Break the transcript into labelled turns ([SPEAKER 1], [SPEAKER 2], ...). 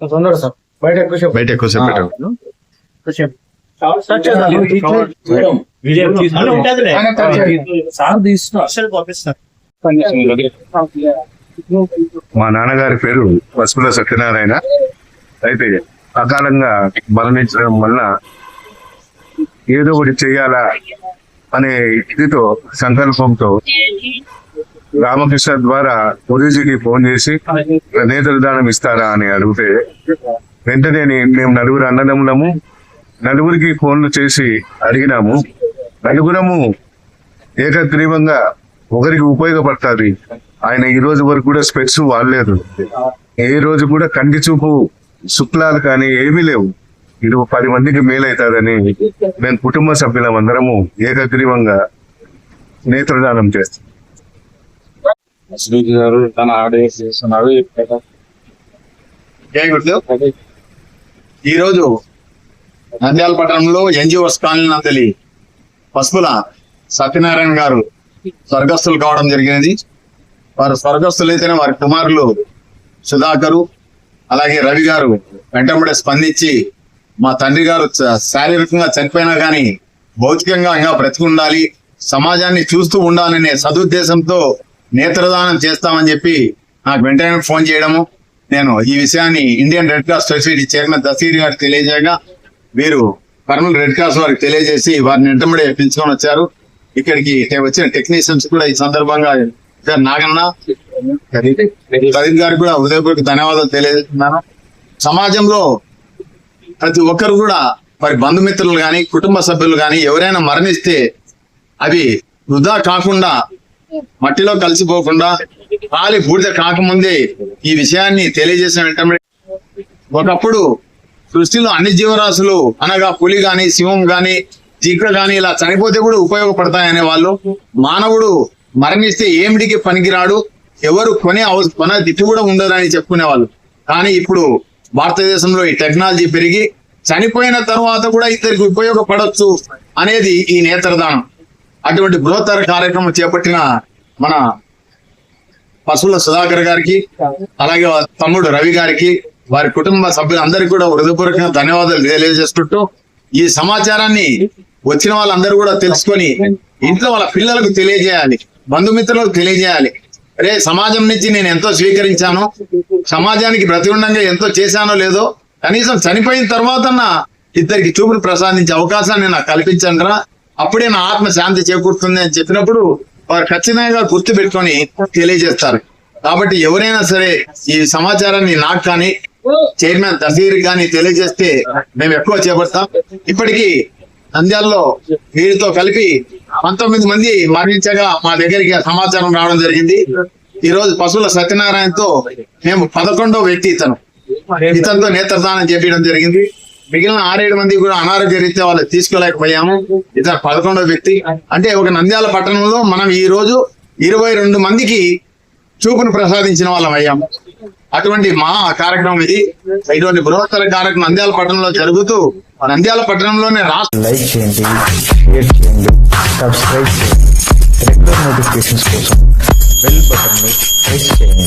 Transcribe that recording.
[SPEAKER 1] తొందర సార్ బయట ఎక్కువ
[SPEAKER 2] బయట
[SPEAKER 1] తీసుకున్నారు
[SPEAKER 2] మా నాన్నగారి పేరు పసుపుల సత్యనారాయణ అయితే అకాలంగా మరణించడం వల్ల ఏదో ఒకటి చేయాలా అనే ఇదితో సంకల్పంతో రామకృష్ణ ద్వారా గురూజీకి ఫోన్ చేసి నేత్రదానం ఇస్తారా? అని అడిగితే వెంటనే మేము నలుగురు అన్నదమ్ములము నలుగురికి ఫోన్లు చేసి అడిగినాము. నలుగురము ఏకగ్రీవంగా ఒకరికి ఉపయోగపడుతుంది. ఆయన ఈ రోజు వరకు కూడా స్పెట్స్ వాడలేదు. ఏ రోజు కూడా కంటి చూపు శుక్లాలు కానీ ఏమీ లేవు. ఇది పది మందికి మేలవుతుందని మేము కుటుంబ సభ్యులం అందరము ఏకగ్రీవంగా నేత్రదానం చేస్తాం
[SPEAKER 3] శ్రీజీ గారు తన ఆడియన్స్ చేస్తున్నారు.
[SPEAKER 4] ఈరోజు నంద్యాల పట్టణంలో ఎన్జిఓస్ కాలనీ నందలి పసుపుల సత్యనారాయణ గారు స్వర్గస్థులు కావడం జరిగినది. వారు స్వర్గస్థులైతేనే వారి కుమారులు సుధాకరు అలాగే రవి గారు వెంటబడే స్పందించి మా తండ్రి గారు చ- శారీరకంగా చనిపోయినా కానీ భౌతికంగా ఇంకా బ్రతికి ఉండాలి సమాజాన్ని చూస్తూ ఉండాలనే సదుద్దేశంతో నేత్రదానం చేస్తామని చెప్పి నాకు వెంటనే ఫోన్ చేయడము. నేను ఈ విషయాన్ని Indian Red Cross Society chairman Dasir గారికి తెలియజేయగా వీరు కర్నూలు రెడ్ క్రాస్ వారికి తెలియజేసి వారిని వెంటబడే పిలుచుకొని వచ్చారు. ఇక్కడికి వచ్చిన టెక్నీషియన్స్ కూడా ఈ సందర్భంగా నాగన్న ప్రదీప్ గారికి కూడా హృదయపూర్వక ధన్యవాదాలు తెలియజేస్తున్నాను. సమాజంలో ప్రతి ఒక్కరు కూడా వారి బంధుమిత్రులు కానీ కుటుంబ సభ్యులు కానీ ఎవరైనా మరణిస్తే అవి వృధా కాకుండా మట్టిలో కలిసిపోకుండా కాలి బూడిద కాకముందే ఈ విషయాన్ని తెలియజేసిన వెంటనే ఒకప్పుడు సృష్టిలో అన్ని జీవరాశులు అనగా పులి గాని సింహం గాని జింక గాని ఇలా చనిపోతే కూడా ఉపయోగపడతాయనే వాళ్ళు. మానవుడు మరణిస్తే ఏమిటికి పనికిరాడు? ఎవరు కొనే అవస కొనే దిట్టు కూడా ఉండదని చెప్పుకునేవాళ్ళు. కానీ ఇప్పుడు భారతదేశంలో ఈ టెక్నాలజీ పెరిగి చనిపోయిన తర్వాత కూడా ఇద్దరికి ఉపయోగపడవచ్చు అనేది ఈ నేత్రదానం. అటువంటి బృహత్తర కార్యక్రమం చేపట్టిన మన పశువుల సుధాకర్ గారికి అలాగే తమ్ముడు రవి గారికి వారి కుటుంబ సభ్యులందరికీ కూడా హృదయపూర్వకంగా ధన్యవాదాలు తెలియజేసుకుంటూ ఈ సమాచారాన్ని వచ్చిన వాళ్ళందరూ కూడా తెలుసుకొని ఇంట్లో వాళ్ళ పిల్లలకు తెలియజేయాలి బంధుమిత్రులకు తెలియజేయాలి. రే సమాజం నుంచి నేను ఎంతో స్వీకరించాను సమాజానికి ప్రతిగుండంగా ఎంతో చేశానో లేదో కనీసం చనిపోయిన తర్వాత ఇద్దరికి చూపులు ప్రసాదించే అవకాశాన్ని నాకు కల్పించండి అప్పుడే నా ఆత్మ శాంతి చేకూరుతుంది అని చెప్పినప్పుడు వారు ఖచ్చితంగా గుర్తు పెట్టుకొని తెలియజేస్తారు. కాబట్టి ఎవరైనా సరే ఈ సమాచారాన్ని నాకు కానీ చైర్మన్ తసీర్ కానీ తెలియజేస్తే మేము ఎక్కువ చేపడతాం. ఇప్పటికీ నంద్యాలలో వీరితో కలిపి పంతొమ్మిది మంది మరణించగా మా దగ్గరికి సమాచారం రావడం జరిగింది. ఈ రోజు పశువుల సత్యనారాయణతో మేము పదకొండో వ్యక్తి ఇతను. ఇతనితో నేత్రదానం చేపించడం జరిగింది. మిగిలిన ఆరేడు మంది కూడా అనారోగ్య రీత్యా వాళ్ళు తీసుకోలేకపోయాము. ఇతర పదకొండో వ్యక్తి. అంటే ఒక నంద్యాల పట్టణంలో మనం ఈ రోజు ఇరవై రెండు మందికి చూపును ప్రసాదించిన వాళ్ళం అయ్యాము. అటువంటి మా కార్యక్రమం ఇది. ఇటువంటి బృహత్తర కార్యక్రమం నంద్యాల పట్టణంలో జరుగుతూ నంద్యాల పట్టణంలోనే రాష్ట్ర
[SPEAKER 5] లైక్ చేయండి షేర్ చేయండి సబ్స్క్రైబ్ చేయండి. రెగ్యులర్ నోటిఫికేషన్స్ కోసం బెల్ ప్రెస్ చేయండి.